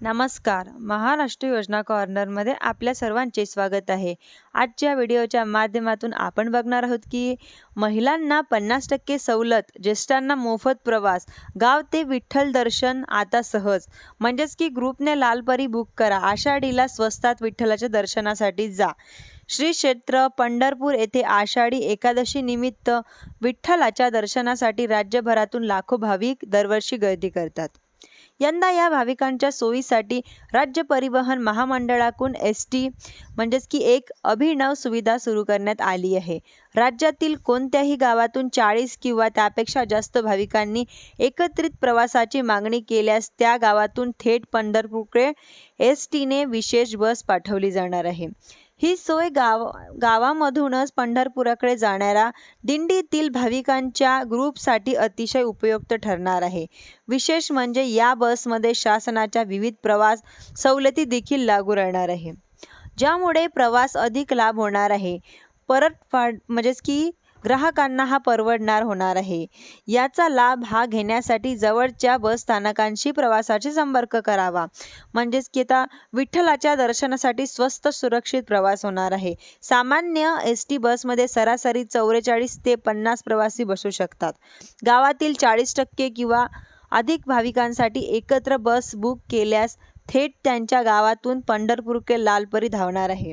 नमस्कार. महाराष्ट्र योजना कॉर्नरमध्ये आपल्या सर्वांचे स्वागत आहे. आजच्या व्हिडिओच्या माध्यमातून आपण बघणार आहोत की महिलांना पन्नास टक्के सवलत ज्येष्ठांना मोफत प्रवास गाव ते विठ्ठल दर्शन आता सहज. म्हणजेच की ग्रुपने लालपरी बुक करा आषाढीला स्वस्तात विठ्ठलाच्या दर्शनासाठी जा. श्री क्षेत्र पंढरपूर येथे आषाढी एकादशी निमित्त विठ्ठलाच्या दर्शनासाठी राज्यभरातून लाखो भाविक दरवर्षी गर्दी करतात. यंदा या भाविकांच्या सोयीसाठी राज्य परिवहन महामंडळाकडून एस टी म्हणजेच की एक अभिनव सुविधा सुरू करण्यात आली आहे. राज्यातील कोणत्याही गावातून चाळीस किंवा त्यापेक्षा जास्त भाविकांनी एकत्रित प्रवासाची मागणी केल्यास त्या गावातून थेट पंढरपूरकडे एस टीने विशेष बस पाठवली जाणार आहे. ही सोय गाव गावामधूनच पंढरपुराकडे जाणाऱ्या दिंडीतील भाविकांच्या ग्रुपसाठी अतिशय उपयुक्त ठरणार आहे. विशेष म्हणजे या बसमध्ये शासनाच्या विविध प्रवास सवलती देखील लागू राहणार आहे. ज्यामुळे प्रवास अधिक लाभ होणार आहे. परतफाड म्हणजेच की ग्राहकांना हा परवडणार होणार आहे. याचा लाभ हा घेण्यासाठी जवळच्या बस स्थानकांशी प्रवासाचे संपर्क करावा. म्हणजेच की आता विठ्ठलाच्या दर्शनासाठी स्वस्त सुरक्षित प्रवास होणार आहे. सामान्य एस टी बसमध्ये सरासरी चौवेचाळीस ते पन्नास प्रवासी बसू शकतात. गावातील चाळीस टक्के किंवा अधिक भाविकांसाठी एकत्र बस बुक केल्यास थेट त्यांच्या गावातून पंढरपूर के लालपरी धावणार आहे.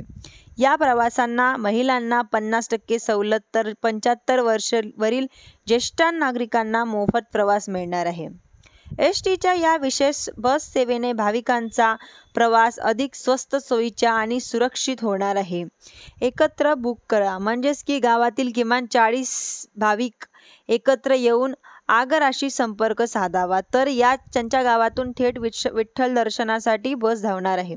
या प्रवासांना महिलांना पन्नास टक्के सवलत तर पंच्याहत्तर वर्ष वरील ज्येष्ठ नागरिकांना मोफत प्रवास मिळणार आहे. एस टीच्या या विशेष बस सेवेने भाविकांचा प्रवास अधिक स्वस्त सोयीच्या आणि सुरक्षित होणार आहे. एकत्र बुक करा. म्हणजेच की गावातील किमान चाळीस भाविक एकत्र येऊन आगराशी संपर्क साधावा. तर या त्यांच्या गावातून थेट विठ विठ्ठल दर्शनासाठी बस धावणार आहे.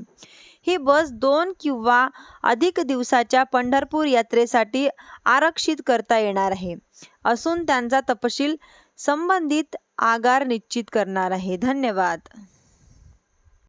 ही बस दोन किंवा अधिक दिवसाच्या पंढरपूर यात्रेसाठी आरक्षित करता येणार आहे. असून त्यांचा तपशील संबंधित आगार निश्चित करणार आहे. धन्यवाद.